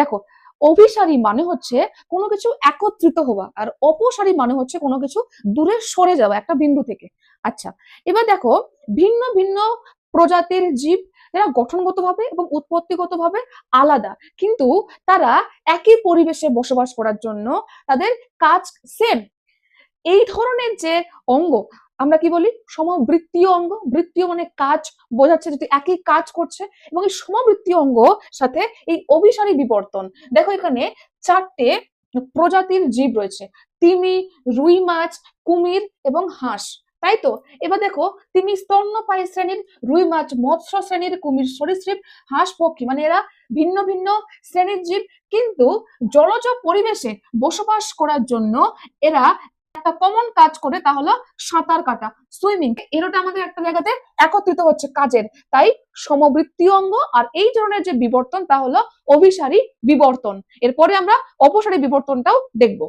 দেখো, অভিসারী মানে হচ্ছে কোনো কিছু একত্রিত হওয়া, আর অপসারী মানে হচ্ছে কোনো কিছু দূরে সরে যাওয়া একটা বিন্দু থেকে। আচ্ছা এবার দেখো, ভিন্ন ভিন্ন প্রজাতির জীব, এরা গঠনগতভাবে এবং উৎপত্তিগতভাবে আলাদা, কিন্তু তারা একই পরিবেশে বসবাস করার জন্য তাদের কাজ সেম এই ধরনের যে অঙ্গ আমরা কি বলি? সমবৃত্তীয় অঙ্গ। বৃত্তীয় মানে কাজ বোঝাচ্ছে যদি একই কাজ করছে এবং এই সমবৃত্তীয় অঙ্গ সাথে এই অভিসারী বিবর্তন। দেখো এখানে চারটে প্রজাতির জীব রয়েছে। তিমি, রুই মাছ, কুমির এবং হাঁস। তাই তো? এবার দেখো, তিমি স্তন্যপায়ী শ্রেণির, রুই মাছ মৎস্য শ্রেণির, কুমির সরীসৃপ, হাঁস পক্ষী। মানে এরা ভিন্ন ভিন্ন শ্রেণির জীব। কিন্তু জলজ পরিবেশে বসবাস করার জন্য এরা একটা কমন কাজ করে তা হলো সাঁতার কাটা সুইমিং এরটা আমাদের একটা জায়গাতে একত্রিত হচ্ছে কাজের। তাই সমবৃত্তি অঙ্গ আর এই ধরনের যে বিবর্তন তা হলো অভিসারী বিবর্তন। এরপরে আমরা অপসারী বিবর্তনটাও দেখব।